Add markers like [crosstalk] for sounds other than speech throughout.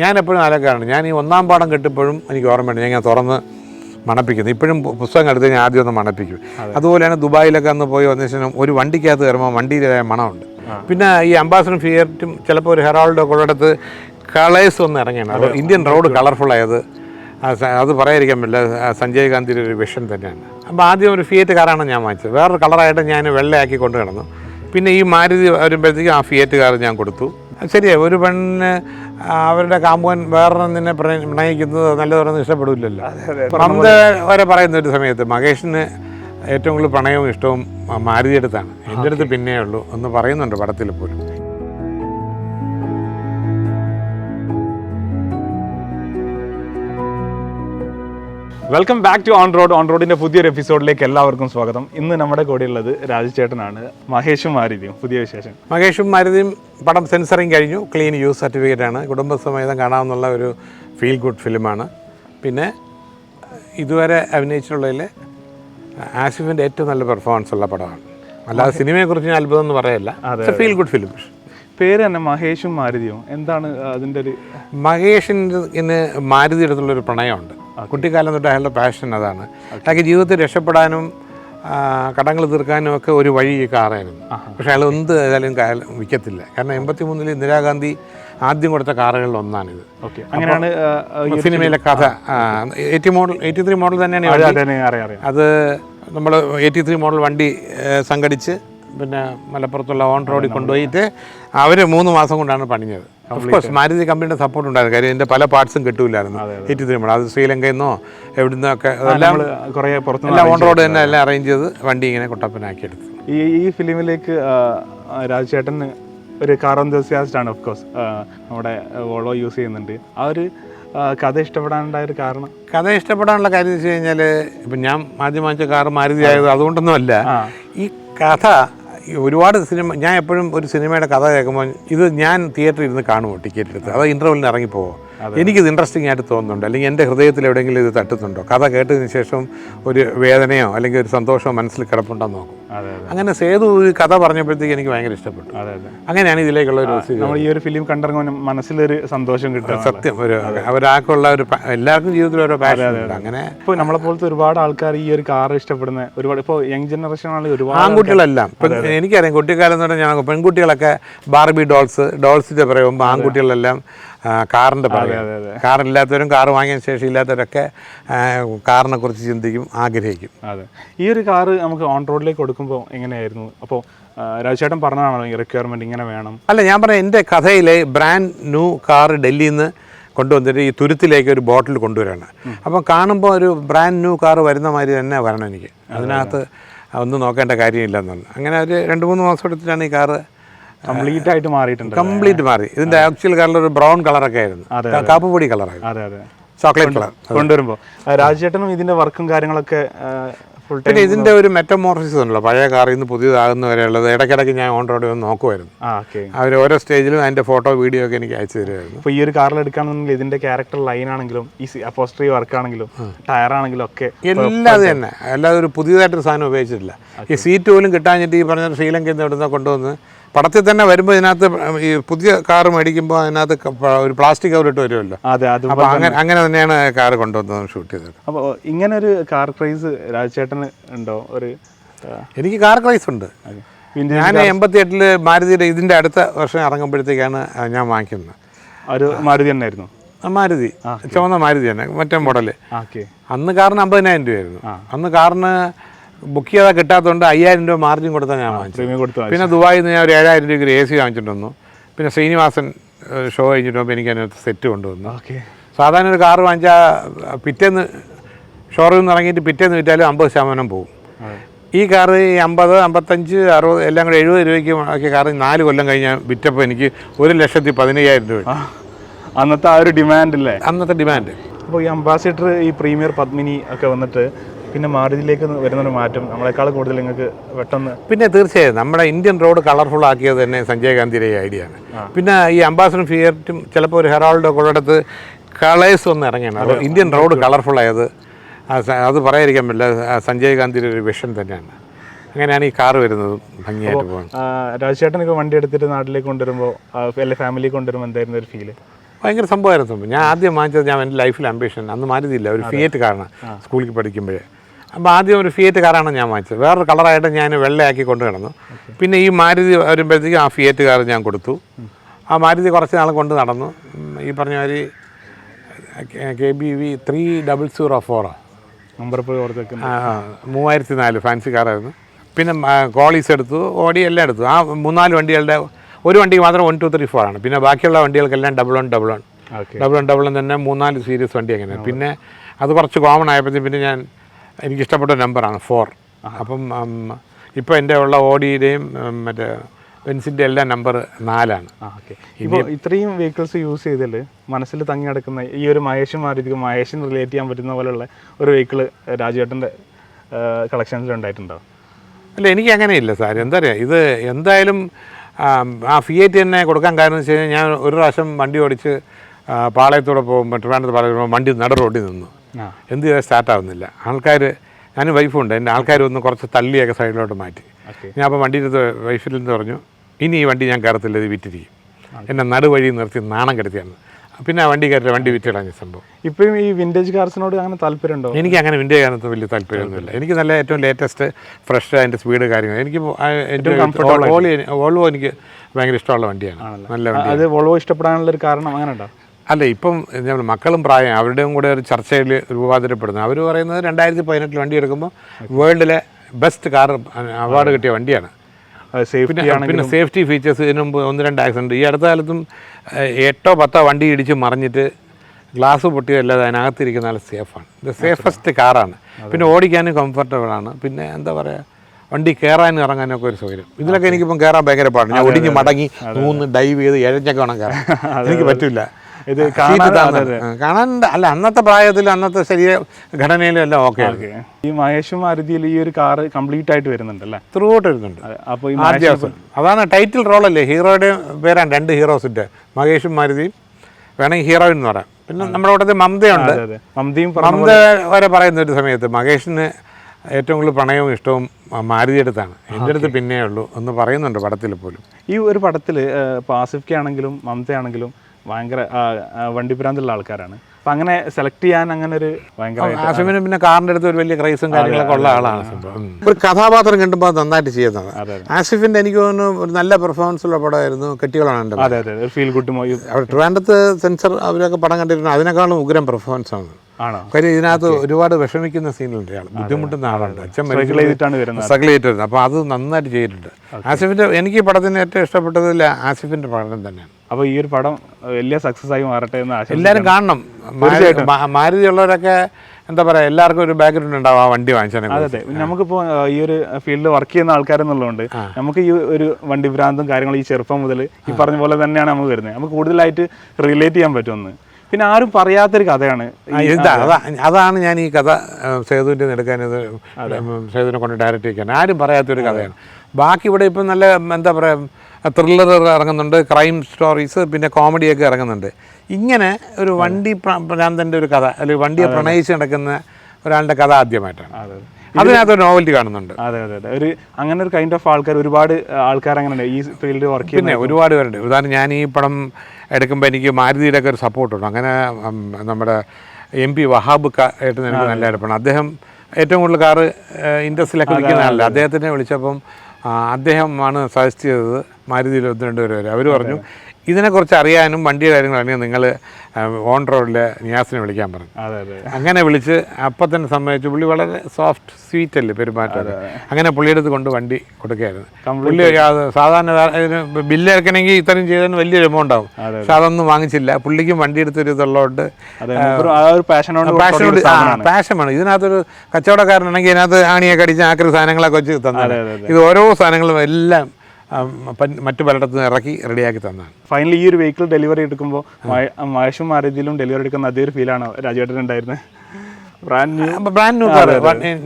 ഞാൻ എപ്പോഴും ആലോചിക്കാറുണ്ട്. ഞാൻ ഈ ഒന്നാം പാഠം കിട്ടിയപ്പോഴും എനിക്ക് ഓർമ്മയുണ്ട്. ഞാൻ ഇങ്ങനെ തുറന്ന് മണപ്പിക്കുന്നു. ഇപ്പോഴും പുസ്തകം എടുത്ത് ഞാൻ ആദ്യം ഒന്ന് മണപ്പിക്കും. അതുപോലെയാണ് ദുബായിലൊക്കെ അന്ന് പോയി വന്ന ശേഷം ഒരു വണ്ടിക്കകത്ത് കയറുമ്പോൾ വണ്ടിയിലെ മണമുണ്ട്. പിന്നെ ഈ അംബാസഡർ ഫിയറ്റും ചിലപ്പോൾ ഒരു ഹെറാൾഡോ ഉള്ളിടത്ത് കളേഴ്സ് ഒന്ന് ഇറങ്ങിയാണ്. ഇന്ത്യൻ റോഡ് കളർഫുൾ ആയത് അത് പറയാതിരിക്കാൻ പറ്റില്ല. സഞ്ജയ് ഗാന്ധിയുടെ ഒരു വിഷൻ തന്നെയാണ്. അപ്പോൾ ആദ്യം ഒരു ഫിയറ്റ് കാറാണ് ഞാൻ വാങ്ങിച്ചത്. വേറൊരു കളറായിട്ട് ഞാൻ വെള്ളയാക്കി കൊണ്ട് കിടന്നു പിന്നെ ഈ മാരുതി വരുമ്പോഴത്തേക്കും ആ ഫിയറ്റ് കാർ ഞാൻ കൊടുത്തു. ശരിയാ ഒരു പെണ്ണിന് അവരുടെ കാമ്പുവൻ വേറൊന്നിനെ നിന്നെ പ്രണയിക്കുന്നത് നല്ലതൊന്നും ഇഷ്ടപ്പെടില്ലല്ലോ. മമത വരെ പറയുന്ന ഒരു സമയത്ത് മഹേഷിന് ഏറ്റവും കൂടുതൽ പ്രണയവും ഇഷ്ടവും മാരുതിയെടുത്താണ്. എന്റെ അടുത്ത് പിന്നേ ഉള്ളൂ എന്ന് പറയുന്നുണ്ട് പടത്തിൽ പോലും. Welcome back to on road on റോഡിന്റെ പുതിയൊരു എപ്പിസോഡിലേക്ക് എല്ലാവർക്കും സ്വാഗതം. ഇന്ന് നമ്മുടെ കൂടെ ഉള്ളത് രാജചേട്ടനാണ് മഹേഷും മാരുതിയും. പുതിയ വിശേഷം. മഹേഷും മാരുതിയും പടം സെൻസറിങ് കഴിഞ്ഞു. ക്ലീൻ യൂസ് സർട്ടിഫിക്കറ്റ് ആണ്. കുടുംബസമേതം കാണാമെന്നുള്ള ഒരു ഫീൽ ഗുഡ് ഫിലിമാണ് പിന്നെ ഇതുവരെ അഭിനയിച്ചിട്ടുള്ളതിൽ ആസിഫിന്റെ ഏറ്റവും നല്ല പെർഫോമൻസ് ഉള്ള പടമാണ്. അല്ലാതെ സിനിമയെക്കുറിച്ച് ഞാൻ അത്ഭുതം എന്ന് പറയല്ല. ഫീൽ ഗുഡ് ഫിലിം പേര് തന്നെ മഹേഷും മാരുതിയും. എന്താണ് അതിന്റെ ഒരു മഹേഷിന്റെ മാരുതി അടുത്തുള്ളൊരു പ്രണയമുണ്ട്. കുട്ടിക്കാലം തൊട്ട് അയാളുടെ പാഷൻ അതാണ്. അയാൾക്ക് ജീവിതത്തിൽ രക്ഷപ്പെടാനും കടങ്ങൾ തീർക്കാനും ഒക്കെ ഒരു വഴി കാറായിരുന്നു. പക്ഷെ അയാൾ എന്ത് ഏതായാലും വിൽക്കത്തില്ല. കാരണം എൺപത്തി മൂന്നിൽ ഇന്ദിരാഗാന്ധി ആദ്യം കൊടുത്ത കാറുകളിൽ ഒന്നാണിത്. ഓക്കെ. അങ്ങനെയാണ് സിനിമയിലെ കഥ eighty model eighty three model തന്നെയാണ് അതെ, നമ്മൾ എയ്റ്റി ത്രീ മോഡൽ വണ്ടി സംഘടിച്ച് പിന്നെ മലപ്പുറത്തുള്ള ഓൺ റോഡിൽ കൊണ്ടുപോയിട്ട് അവർ മൂന്ന് മാസം കൊണ്ടാണ് പണിഞ്ഞത്. ഓഫ്കോഴ്സ് മാരുതി കമ്പനിയുടെ സപ്പോർട്ട് ഉണ്ടായിരുന്നു. കാര്യം ഇതിന്റെ പല പാർട്സും കിട്ടൂലായിരുന്നു. എയ്റ്റി ത്രീ മോഡൽ അത് ശ്രീലങ്കയിൽ നിന്നോ എവിടുന്നോ ഒക്കെ അതെല്ലാം കുറേ പുറത്ത് എല്ലാം ഓൺ റോഡ് തന്നെ എല്ലാം അറേഞ്ച് ചെയ്ത് വണ്ടി ഇങ്ങനെ കുട്ടപ്പനാക്കി എടുത്തു ഈ ഈ ഫിലിമിലേക്ക് രാജേട്ടൻ ഒരു കാർ എന്തോസിയാസ്റ്റ് ആണ് ഓഫ് കോഴ്സ് നമ്മുടെ വോളോ യൂസ് ചെയ്യുന്നുണ്ട്. ആ ഒരു കഥ ഇഷ്ടപ്പെടാനുണ്ടായ ഒരു കാരണം? കഥ ഇഷ്ടപ്പെടാനുള്ള കാര്യം എന്ന് വെച്ച് കഴിഞ്ഞാൽ ഇപ്പം ഞാൻ ആദ്യം വാങ്ങിച്ച കാർ മാരുതി ആയത് അതുകൊണ്ടൊന്നുമല്ല. ഈ കഥ ഒരുപാട് സിനിമ ഞാൻ എപ്പോഴും ഒരു സിനിമയുടെ കഥ കേൾക്കുമ്പോൾ ഇത് ഞാൻ തിയേറ്ററിൽ ഇരുന്ന് കാണുമോ ടിക്കറ്റ് എടുത്ത്? അത് ഇന്റർവെല്ലിന് ഇറങ്ങിപ്പോവോ? എനിക്കിത് ഇൻട്രസ്റ്റിംഗ് ആയിട്ട് തോന്നുന്നുണ്ട്. അല്ലെങ്കിൽ എന്റെ ഹൃദയത്തിൽ എവിടെയെങ്കിലും ഇത് തട്ടുന്നുണ്ടോ? കഥ കേട്ടതിന് ശേഷം ഒരു വേദനയോ അല്ലെങ്കിൽ ഒരു സന്തോഷമോ മനസ്സിൽ കിടപ്പുണ്ടോ എന്ന് നോക്കും. അങ്ങനെ സേതു ഒരു കഥ പറഞ്ഞപ്പോഴത്തേക്ക് എനിക്ക് ഭയങ്കര ഇഷ്ടപ്പെട്ടു. അങ്ങനെയാണ് ഇതിലേക്കുള്ള ഒരു. നമ്മൾ ഈ ഒരു ഫിലിം കണ്ടിറങ്ങുമ്പോൾ മനസ്സിലൊരു സന്തോഷം കിട്ടും സത്യം ഒരു ഒരാൾക്കുള്ള ഒരു എല്ലാവർക്കും ജീവിതത്തിൽ ഓരോ പാഷൻ അങ്ങനെ ഇപ്പോൾ നമ്മളെ പോലത്തെ ഒരുപാട് ആൾക്കാർ ഈ ഒരു കാർ ഇഷ്ടപ്പെടുന്ന ഒരുപാട് ഇപ്പോൾ യങ് ജനറേഷൻ ആണെങ്കിൽ ഒരുപാട് ആൺകുട്ടികളെല്ലാം. ഇപ്പം എനിക്കറിയാം കുട്ടിക്കാലം എന്ന് പറഞ്ഞാൽ ഞാൻ പെൺകുട്ടികളൊക്കെ ബാർബി ഡോൾസ് ഡോൾസിന്റെ പറയുമ്പോൾ ആൺകുട്ടികളെല്ലാം കാറിന്റെ കാറിന്റെ പറയും കാറില്ലാത്തവരും കാർ വാങ്ങിയ ശേഷം ഇല്ലാത്തവരൊക്കെ കാറിനെ കുറിച്ച് ചിന്തിക്കും ആഗ്രഹിക്കും. അതെ. ഈ ഒരു കാറ് നമുക്ക് ഓൺ റോഡിലേക്ക് കൊടുക്കുമ്പോൾ എങ്ങനെയായിരുന്നു? അപ്പോൾ രാജേട്ടൻ പറഞ്ഞതാണല്ലോ ഈ റിക്വയർമെന്റ് ഇങ്ങനെ വേണം? അല്ല ഞാൻ പറഞ്ഞ എന്റെ കഥയിലെ ബ്രാൻഡ് ന്യൂ കാർ ഡൽഹിയിൽ നിന്ന് കൊണ്ടുവന്നിട്ട് ഈ തുരുത്തിലേക്ക് ഒരു ബോട്ടിൽ കൊണ്ടുവരാണ് അപ്പം കാണുമ്പോൾ ഒരു ബ്രാൻഡ് ന്യൂ കാർ വരുന്ന മാതിരി തന്നെ വരണം എനിക്ക്. അതിനകത്ത് ഒന്നും നോക്കേണ്ട കാര്യമില്ല എന്നാണ് അങ്ങനെ ഒരു രണ്ട് മൂന്ന് മാസം എടുത്തിട്ടാണ് ഈ കാറ് കംപ്ലീറ്റ് ആയിട്ട് മാറിയിട്ടുണ്ട് കംപ്ലീറ്റ് മാറി. ഇതിന്റെ ആക്ച്വൽ കളർ ഒരു ബ്രൗൺ കളറൊക്കെ ആയിരുന്നു. അതെ കാപ്പുപൊടി കളറായിരുന്നു അതെ അതെ. ചോക്ലേറ്റ് കളർ കൊണ്ടുവരുമ്പോൾ രാജേട്ടനും ഇതിന്റെ വർക്കും കാര്യങ്ങളൊക്കെ പിന്നെ ഇതിന്റെ ഒരു മെറ്റമോർഫിസ് ഉണ്ടല്ലോ. പഴയ കാറിൽ നിന്ന് പുതിയതാകുന്ന വരെയുള്ളത് ഇടയ്ക്കിടയ്ക്ക് ഞാൻ ഓൺ റോഡ് വന്ന് നോക്കുമായിരുന്നു അവർ ഓരോ സ്റ്റേജിലും അതിന്റെ ഫോട്ടോ വീഡിയോ ഒക്കെ എനിക്ക് അയച്ചു തരുമായിരുന്നു ഈ ഒരു കാറിൽ എടുക്കുകയാണെന്നുണ്ടെങ്കിൽ ഇതിന്റെ ക്യാരക്ടർ ലൈൻ ആണെങ്കിലും ഈ അപ്പോസ്റ്ററി വർക്ക് ആണെങ്കിലും ടയർ ആണെങ്കിലും ഒക്കെ എല്ലാം അത് തന്നെ. അല്ലാതെ ഒരു പുതിയതായിട്ടൊരു സാധനം ഉപയോഗിച്ചിട്ടില്ല. ഈ സീറ്റ് പോലും കിട്ടാഞ്ഞിട്ട് ഈ പറഞ്ഞ ശ്രീലങ്കയിൽ നിന്ന് ഇവിടുന്ന് കൊണ്ടുവന്ന് പടത്തിൽ തന്നെ വരുമ്പോൾ ഇതിനകത്ത് ഈ പുതിയ കാർ മേടിക്കുമ്പോൾ അതിനകത്ത് ഒരു പ്ലാസ്റ്റിക് കവർ ഇട്ട് വരുമല്ലോ. അതെ അത് അപ്പോൾ അങ്ങനെ അങ്ങനെ തന്നെയാണ് കാർ കൊണ്ടുവന്നത് ഷൂട്ട് ചെയ്തത്. അപ്പോൾ ഇങ്ങനെ ഒരു കാർ ക്രൈസ് രാജചേട്ടന് ഉണ്ടോ? ഒരു എനിക്ക് കാർ ക്രൈസ് ഉണ്ട്. ഞാൻ എൺപത്തി എട്ടിൽ മാരുതിയുടെ ഇതിന്റെ അടുത്ത വർഷം ഇറങ്ങുമ്പോഴത്തേക്കാണ് ഞാൻ വാങ്ങിക്കുന്നത്. ഒരു മാരുതി തന്നെയായിരുന്നു? മാരുതി. ചുവന്ന മാരുതി തന്നെ മറ്റേ മോഡൽ. ഓക്കെ. അന്ന് കാറിന് അമ്പതിനായിരം രൂപയായിരുന്നു. അന്ന് കാറിന് ബുക്ക് ചെയ്താൽ കിട്ടാത്തതുകൊണ്ട് അയ്യായിരം രൂപ മാർജിൻ കൊടുത്താൽ ഞാൻ വാങ്ങിച്ചു പിന്നെ ദുബായിൽ നിന്ന് ഞാൻ ഒരു ഏഴായിരം രൂപയ്ക്ക് ഒരു എ സി വാങ്ങിച്ചിട്ട് വന്നു. പിന്നെ ശ്രീനിവാസൻ ഷോ കഴിഞ്ഞിട്ട് വന്നപ്പോൾ എനിക്ക് അതിനകത്ത് സെറ്റ് കൊണ്ടുവന്നു. ഓക്കെ. സാധാരണ ഒരു കാറ് വാങ്ങിച്ചാൽ പിറ്റേന്ന് ഷോറൂമിൽ നിന്ന് ഇറങ്ങിയിട്ട് പിറ്റേന്ന് വിറ്റാലും അമ്പത് ശതമാനം പോകും ഈ കാറ് ഈ അമ്പത് അമ്പത്തഞ്ച് അറുപത് എല്ലാം കൂടെ എഴുപത് രൂപയ്ക്ക് ആക്കിയ കാറ് നാല് കൊല്ലം കഴിഞ്ഞാൽ വിറ്റപ്പോൾ എനിക്ക് ഒരു ലക്ഷത്തി പതിനയ്യായിരം രൂപ. അന്നത്തെ ആ ഒരു ഡിമാൻഡ് അല്ലേ അന്നത്തെ ഡിമാൻഡ് അപ്പോൾ ഈ അംബാസിഡർ ഈ പ്രീമിയർ പത്മിനി ഒക്കെ വന്നിട്ട് പിന്നെ മാരുതിയിലേക്ക് വരുന്നൊരു മാറ്റം നമ്മളെക്കാൾ കൂടുതൽ നിങ്ങൾക്ക് പെട്ടെന്ന് പിന്നെ തീർച്ചയായും നമ്മുടെ ഇന്ത്യൻ റോഡ് കളർഫുൾ ആക്കിയത് തന്നെ സഞ്ജയ് ഗാന്ധിയുടെ ഈ ഐഡിയ ആണ്. പിന്നെ ഈ അംബാസഡർ ഫിയറ്റും ചിലപ്പോൾ ഒരു ഹെറാൾഡോ ഉള്ളിടത്ത് കളേഴ്സ് ഒന്ന് ഇറങ്ങിയാണ് അപ്പോൾ ഇന്ത്യൻ റോഡ് കളർഫുൾ ആയത്. അത് പറയാതിരിക്കാൻ പറ്റില്ല. സഞ്ജയ് ഗാന്ധിയുടെ ഒരു വിഷൻ തന്നെയാണ്. അങ്ങനെയാണ് ഈ കാർ വരുന്നത് ഭംഗിയായിട്ട് പോകുന്നത് രാജേട്ടനൊക്കെ വണ്ടി എടുത്തിട്ട് നാട്ടിലേക്ക് കൊണ്ടുവരുമ്പോൾ അല്ലെ ഫാമിലി കൊണ്ടുവരുമ്പോൾ എന്തായിരുന്നു ഒരു ഫീൽ ഭയങ്കര സംഭവമായിരുന്നു. സംഭവം ഞാൻ ആദ്യം വാങ്ങിച്ചത് ഞാൻ എന്റെ ലൈഫിൽ അംബിഷൻ അന്ന് മാരുതിയില്ല. ഒരു ഫിയറ്റ് കാരണം സ്കൂളിൽ പഠിക്കുമ്പോഴേ. അപ്പോൾ ആദ്യം ഒരു ഫിയറ്റ് കാറാണ് ഞാൻ വാങ്ങിച്ചത്. വേറൊരു കളറായിട്ട് ഞാൻ വെള്ളയാക്കി കൊണ്ട് കിടന്നു പിന്നെ ഈ മാരുതി വരുമ്പോഴത്തേക്കും ആ ഫിയറ്റ് കാർ ഞാൻ കൊടുത്തു. ആ മാരുതി കുറച്ച് നാൾ കൊണ്ട് നടന്നു. ഈ പറഞ്ഞ മാതിരി K B V three double zero ഫോറാണ് number വെക്കുന്നത് മൂവായിരത്തി നാല് ഫാൻസി കാറായിരുന്നു പിന്നെ കോളീസ് എടുത്തു ഓടി എല്ലാം എടുത്തു. ആ മൂന്നാൽ വണ്ടികളുടെ ഒരു വണ്ടിക്ക് മാത്രം വൺ ടു ത്രീ ഫോർ ആണ്. പിന്നെ ബാക്കിയുള്ള വണ്ടികൾക്കെല്ലാം double one double one double one double one തന്നെ മൂന്നാൽ സീരീസ് വണ്ടി അങ്ങനെ. പിന്നെ അത് കുറച്ച് കോമൺ ആയപ്പോഴത്തേക്കും പിന്നെ ഞാൻ എനിക്ക് ഇഷ്ടപ്പെട്ട നമ്പറാണ് ഫോർ. അപ്പം ഇപ്പോൾ എന്റെ ഉള്ള ഓഡിയുടെയും മറ്റേ ബെൻസിന്റെ എല്ലാം നമ്പർ നാലാണ്. ഇപ്പോൾ ഇത്രയും വെഹിക്കിൾസ് യൂസ് ചെയ്തതിൽ മനസ്സിൽ തങ്ങി നടക്കുന്ന ഈ ഒരു മഹേഷ് മാരുതിക്ക് മഹേഷിന് റിലേറ്റ് ചെയ്യാൻ പറ്റുന്ന പോലെയുള്ള ഒരു വെഹിക്കിൾ രാജുവേട്ടന്റെ കളക്ഷൻസിൽ ഉണ്ടായിട്ടുണ്ടോ? അല്ല എനിക്ക് അങ്ങനെയില്ല സാർ. എന്താ പറയുക ഇത് എന്തായാലും ആ ഫിയേറ്റ് തന്നെ കൊടുക്കാൻ കാരണം വെച്ച് കഴിഞ്ഞാൽ ഞാൻ ഒരു പ്രാവശ്യം വണ്ടി ഓടിച്ച് പാളയത്തോടെ പോകുമ്പോൾ ട്രിവാൻഡ്രത്ത് പാളയത്തോടെ വണ്ടി നട റോഡിൽ നിന്നു. എന്ത് ചെയ്താൽ സ്റ്റാർട്ടാവുന്നില്ല ആൾക്കാർ ഞാൻ വൈഫുണ്ട് എന്റെ ആൾക്കാർ ഒന്ന് കുറച്ച് തള്ളിയൊക്കെ സൈഡിലോട്ട് മാറ്റി. ഞാൻ അപ്പോൾ വണ്ടിയിൽ വൈഫിൽ നിന്ന് പറഞ്ഞു ഇനി ഈ വണ്ടി ഞാൻ കയറത്തില്ല ഇത് വിറ്റിരിക്കും. എന്നെ നടുവഴി നിർത്തി നാണം കെടുത്തിയാണ്. പിന്നെ ആ വണ്ടി കയറ്റില്ല വണ്ടി വിറ്റിടാഞ്ഞ സംഭവം. ഇപ്പോഴും ഈ വിന്റേജ് കാർസിനോട് അങ്ങനെ താല്പര്യമുണ്ടോ? എനിക്ക് അങ്ങനെ വിന്റേജ് ചെയ്യാനൊന്നും വലിയ താല്പര്യമൊന്നുമില്ല. എനിക്ക് നല്ല ഏറ്റവും ലേറ്റസ്റ്റ് ഫ്രഷ് അതിന്റെ സ്പീഡ് കാര്യങ്ങൾ. എനിക്ക് ഓളി ഓൾവോ എനിക്ക് ഭയങ്കര ഇഷ്ടമുള്ള വണ്ടിയാണ്. നല്ല വണ്ടി അത് വോൾവോ ഇഷ്ടപ്പെടാനുള്ള ഒരു കാരണം അങ്ങനെ ഉണ്ടോ അല്ല ഇപ്പം ഞാൻ മക്കളും പ്രായം അവരുടെയും കൂടെ ഒരു ചർച്ചയിൽ രൂപാന്തരപ്പെടുന്നു. അവർ പറയുന്നത് രണ്ടായിരത്തി പതിനെട്ടിൽ വണ്ടി എടുക്കുമ്പോൾ വേൾഡിലെ ബെസ്റ്റ് കാർ അവാർഡ് കിട്ടിയ വണ്ടിയാണ്. പിന്നെ സേഫ്റ്റി ഫീച്ചേഴ്സ് ഇതിനു മുമ്പ് ഒന്ന് രണ്ട് ആക്സിഡന്റ് ഈ അടുത്ത കാലത്തും എട്ടോ പത്തോ വണ്ടി ഇടിച്ച് മറിഞ്ഞിട്ട് ഗ്ലാസ് പൊട്ടിയതല്ലാതെ അതിനകത്തിരിക്കുന്ന ആൾ സേഫാണ് ഇത് സേഫസ്റ്റ് കാറാണ് പിന്നെ ഓടിക്കാനും കംഫർട്ടബിൾ ആണ്. പിന്നെ എന്താ പറയുക വണ്ടി കയറാനും ഇറങ്ങാനൊക്കെ ഒരു സൗകര്യം. ഇതിലൊക്കെ എനിക്കിപ്പം കയറാൻ ഭയങ്കര പാടാണ്. ഞാൻ ഒടിഞ്ഞ് മടങ്ങി മൂന്ന് ഡൈവ് ചെയ്ത് ഇഴഞ്ഞൊക്കെ വേണം കയറാൻ [laughs] എനിക്ക് പറ്റില്ല ഇത് കാണാൻ അല്ല അന്നത്തെ പ്രായത്തിൽ അന്നത്തെ ശരീര ഘടനയിലും എല്ലാം ഓക്കെ ഈ മഹേഷും മാരുതിയിൽ ഈ ഒരു കാറ് കംപ്ലീറ്റ് ആയിട്ട് വരുന്നുണ്ടല്ലേ? ത്രൂ ഔട്ട് വരുന്നുണ്ട് അപ്പോൾ ഈ അതാണ് ടൈറ്റിൽ റോളല്ലേ ഹീറോയുടെ പേരാണ് രണ്ട് ഹീറോസിന്റെ മഹേഷും മാരുതിയും. വേണമെങ്കിൽ ഹീറോയിൻ എന്ന് പറയാം. പിന്നെ നമ്മുടെ കൂട്ടത്തിൽ മമതയുണ്ട്. മമതയും മമത വരെ പറയുന്ന ഒരു സമയത്ത് മഹേഷിന് ഏറ്റവും കൂടുതൽ പ്രണയവും ഇഷ്ടവും മാരുതി അടുത്താണ്. എന്റെ അടുത്ത് പിന്നേ ഉള്ളൂ എന്ന് പറയുന്നുണ്ട് പടത്തിൽ പോലും. ഈ ഒരു പടത്തിൽ ഇപ്പോൾ ആസിഫ് ആണെങ്കിലും മമതയാണെങ്കിലും ഭയങ്കര വണ്ടിഭ്രാന്തുള്ള ആൾക്കാരാണ്. അപ്പം അങ്ങനെ സെലക്ട് ചെയ്യാൻ അങ്ങനെ ഒരു ഭയങ്കര പിന്നെ കാറിന്റെ അടുത്ത് ഒരു വലിയ ക്രൈസും കാര്യങ്ങളൊക്കെ ഉള്ള ആളാണ്. ഒരു കഥാപാത്രം കിട്ടുമ്പോൾ നന്നായിട്ട് ചെയ്യുന്നതാണ്. ആസിഫിന്റെ ആസിഫിന്റെ എനിക്ക് തോന്നുന്നു ഒരു നല്ല പെർഫോമൻസ് ഉള്ള പടമായിരുന്നു കെട്ടികളാണ് എന്റെ അതെ അതെ ഫീൽ ഗുഡ് മൂവി അവിടെ സെൻസർ അവരൊക്കെ പടം കണ്ടിരുന്നു അതിനേക്കാളും ഉഗ്രം പെർഫോമൻസ് ആണ്. കാര്യം ഇതിനകത്ത് ഒരുപാട് വിഷമിക്കുന്ന സീനുണ്ട് ഇയാൾ. ബുദ്ധിമുട്ടുന്ന ആളുണ്ട്. അച്ഛൻ സ്ട്രഗിൾ ചെയ്തിട്ടാണ് വരുന്നത്. അപ്പോൾ അത് നന്നായിട്ട് ചെയ്തിട്ടുണ്ട്. ആസിഫിന്റെ എനിക്ക് ഈ പടത്തിന് ഏറ്റവും ഇഷ്ടപ്പെട്ടതില്ല ആസിഫിന്റെ പഠനം തന്നെയാണ്. അപ്പോൾ ഈ ഒരു പടം വലിയ സക്സസ് ആയി മാറട്ടെ എന്ന് ആശംസിക്കുന്നു. എല്ലാവരും കാണണം. തീർച്ചയായിട്ടും. മാരുതി ഉള്ളവരൊക്കെ എന്താ പറയുക എല്ലാവർക്കും ഒരു ബാക്ക്ഗ്രൗണ്ട് ഉണ്ടാവും ആ വണ്ടി വാങ്ങിച്ചാൽ അതെ അതെ. നമുക്കിപ്പോൾ ഈ ഒരു ഫീൽഡിൽ വർക്ക് ചെയ്യുന്ന ആൾക്കാരെന്നുള്ളതുകൊണ്ട് നമുക്ക് ഈ ഒരു വണ്ടി ഭ്രാന്തും കാര്യങ്ങളും ഈ ചെറുപ്പം മുതൽ ഈ പറഞ്ഞ പോലെ തന്നെയാണ് നമുക്ക് വരുന്നത്. നമുക്ക് കൂടുതലായിട്ട് റിലേറ്റ് ചെയ്യാൻ പറ്റുമെന്ന്. പിന്നെ ആരും പറയാത്തൊരു കഥയാണ് അതാണ് ഞാൻ ഈ കഥ സേതുവിന്റെ എടുക്കാൻ ഇത് സേതുവിനെ കൊണ്ട് ഡയറക്റ്റ് ചെയ്യാൻ ആരും പറയാത്തൊരു കഥയാണ്. ബാക്കി ഇവിടെ ഇപ്പം നല്ല എന്താ പറയുക ത്രില്ലർ ഇറങ്ങുന്നുണ്ട് ക്രൈം സ്റ്റോറീസ് പിന്നെ കോമഡിയൊക്കെ ഇറങ്ങുന്നുണ്ട്. ഇങ്ങനെ ഒരു വണ്ടി പ്രാന്തന്റെ ഒരു കഥ അല്ലെങ്കിൽ വണ്ടിയെ പ്രണയിച്ച് നടക്കുന്ന ഒരാളുടെ കഥ ആദ്യമായിട്ടാണ്. അതെ അതിനകത്ത് നോവൽറ്റി കാണുന്നുണ്ട്. അതെ അതെ അതെ. ഒരു അങ്ങനെ ഒരു കൈൻഡ് ഓഫ് ആൾക്കാർ ഒരുപാട് ആൾക്കാർ അങ്ങനെ ഈ ഫീൽഡ് വർക്ക് ചെയ്യുന്നത് പിന്നെ ഒരുപാട് പേരുണ്ട്. ഉദാഹരണം ഞാൻ ഈ പടം എടുക്കുമ്പോൾ എനിക്ക് മാരുതിയുടെ ഒക്കെ ഒരു സപ്പോർട്ടുണ്ട് അങ്ങനെ നമ്മുടെ എം പി വഹാബ് ഏട്ടൻ എനിക്ക് നല്ല അടുപ്പാണ് അദ്ദേഹം ഏറ്റവും കൂടുതൽ കാറ് ഇൻഡസ്ട്രിയിലൊക്കെ വിൽക്കുന്ന ആളല്ല? അദ്ദേഹത്തിനെ വിളിച്ചപ്പം അദ്ദേഹമാണ് സജസ്റ്റ് ചെയ്തത് മാരുതിയിൽ ഒന്ന് രണ്ട് പേര് വരെ. അവർ പറഞ്ഞു ഇതിനെക്കുറിച്ച് അറിയാനും വണ്ടിയുടെ കാര്യങ്ങൾ അറിയാൻ നിങ്ങൾ ഓൺ റോഡിലെ നിയാസിനെ വിളിക്കാൻ പറഞ്ഞു. അങ്ങനെ വിളിച്ച് അപ്പം തന്നെ സമ്മതിച്ചു. പുള്ളി വളരെ സോഫ്റ്റ് സ്വീറ്റ് അല്ലേ പെരുമാറ്റം അങ്ങനെ പുള്ളിയുടെ അടുത്ത് കൊണ്ട് വണ്ടി കൊടുക്കുകയായിരുന്നു. പുള്ളി സാധാരണ ബില്ല് ഇറക്കണമെങ്കിൽ ഇത്രയും ചെയ്തതിന് വലിയൊരു എമൗണ്ട് ആവും. പക്ഷെ അതൊന്നും വാങ്ങിച്ചില്ല. പുള്ളിക്കും വണ്ടി എടുത്തൊരു ഇതുള്ളതുകൊണ്ട് പാഷനോട് വേണം. ഇതിനകത്തൊരു കച്ചവടക്കാരനാണെങ്കിൽ ഇതിനകത്ത് ആണിയൊക്കെ അടിച്ച് ആക്രി സാധനങ്ങളൊക്കെ വെച്ച് തന്നെ ഇത് ഓരോ സാധനങ്ങളും എല്ലാം മറ്റു പലയിടത്തും ഇറക്കി റെഡിയാക്കി തന്നാണ് ഫൈനലി ഈ ഒരു വെഹിക്കിൾ ഡെലിവറി എടുക്കുമ്പോൾ മഹേഷും മാരുതിയിലും ഡെലിവറി എടുക്കുന്ന അതേ ഒരു ഫീലാണ് രാജേട്ടൻ ഉണ്ടായിരുന്നത് brand new brand new car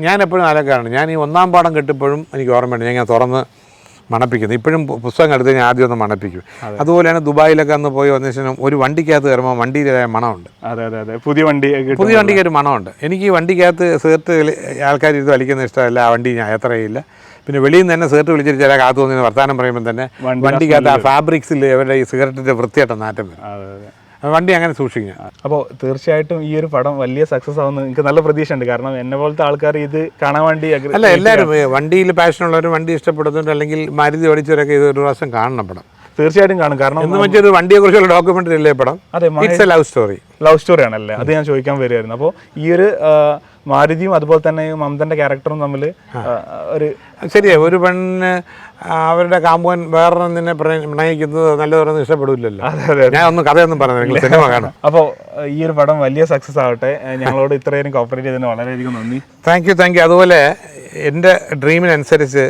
ഞാൻ എപ്പോഴും ആലോചിക്കാറുണ്ട് ഞാൻ ഈ ഒന്നാം പാഠം കിട്ടിയപ്പോഴും എനിക്ക് ഓർമ്മയുണ്ട്. ഞാൻ ഇങ്ങനെ തുറന്ന് മണപ്പിക്കുന്നു. ഇപ്പോഴും പുസ്തകം എടുത്ത് ഞാൻ ആദ്യം ഒന്ന് മണപ്പിക്കും. അതുപോലെയാണ് ദുബായിലൊക്കെ അന്ന് പോയി വന്ന ശേഷം ഒരു വണ്ടിക്കകത്ത് കയറുമ്പോൾ വണ്ടിയിലെ മണമുണ്ട്. അതെ അതെ അതെ. പുതിയ വണ്ടി പുതിയ വണ്ടിക്ക് ഒരു മണമുണ്ട്. എനിക്ക് ഈ വണ്ടിക്കകത്ത് സേർട്ട് ആൾക്കാർ ഇത് വലിക്കുന്ന ഇഷ്ടമല്ല. ആ വണ്ടി ഞാൻ യാത്ര ചെയ്യില്ല പിന്നെ വെളിയിൽ നിന്ന് തന്നെ സേർട്ട് വിളിച്ചിട്ട് ചില കാത്തു വന്നിന് വർത്താനം പറയുമ്പോൾ തന്നെ വണ്ടി വണ്ടിക്കകത്ത് ആ ഫാബ്രിക്സിൽ അവരുടെ ഈ സിഗരറ്റിന്റെ വൃത്തിയായിട്ട് നാറ്റം വരും. വണ്ടി അങ്ങനെ സൂക്ഷിക്കുക. അപ്പോൾ തീർച്ചയായിട്ടും ഈ ഒരു പടം വലിയ സക്സസ് ആവുന്ന എനിക്ക് നല്ല പ്രതീക്ഷ ഉണ്ട് കാരണം എന്നെ പോലത്തെ ആൾക്കാർ ഇത് കാണാൻ വേണ്ടി അല്ല എല്ലാവരും വണ്ടിയിൽ പാഷനുള്ളവർ വണ്ടി ഇഷ്ടപ്പെടുന്നുണ്ട് അല്ലെങ്കിൽ മരുതി ഓടിച്ചവരൊക്കെ ഇത് ഒരു പ്രാവശ്യം കാണണം പടം. തീർച്ചയായിട്ടും കാണും. കാരണം എന്ന് വെച്ചാൽ ഒരു വണ്ടിയെ കുറിച്ചുള്ള ഡോക്യുമെന്ററി അല്ലേ പടം? അതെ it's a love story love story ആണല്ലേ? അത് ഞാൻ ചോദിക്കാൻ വരുമായിരുന്നു അപ്പോൾ ഈ ഒരു മാരുതിയും അതുപോലെ തന്നെ മമതന്റെ ക്യാരക്ടറും തമ്മിൽ ഒരു ശരിയാ ഒരു പെണ്ണിന് അവരുടെ കാമ്പുവൻ വേറൊന്നിനെ പ്രണയിക്കുന്നത് നല്ലതൊന്നും ഇഷ്ടപ്പെടില്ലല്ലോ. ഞാൻ ഒന്നും കഥയൊന്നും പറഞ്ഞു സിനിമ കാണും. അപ്പോൾ ഈ ഒരു പടം വലിയ സക്സസ് ആവട്ടെ. ഞങ്ങളോട് ഇത്രയും കോപ്പറേറ്റ് ചെയ്തതിന് വളരെയധികം നന്ദി. താങ്ക് യു താങ്ക് യു അതുപോലെ എന്റെ ഡ്രീമിനനുസരിച്ച്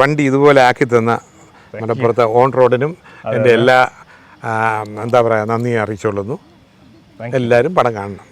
വണ്ടി ഇതുപോലെ ആക്കി തന്ന മലപ്പുറത്തെ ഓൺ റോഡിനും എന്റെ എല്ലാ എന്താ പറയുക നന്ദി അറിയിച്ചുകൊള്ളുന്നു. എല്ലാവരും പടം കാണണം.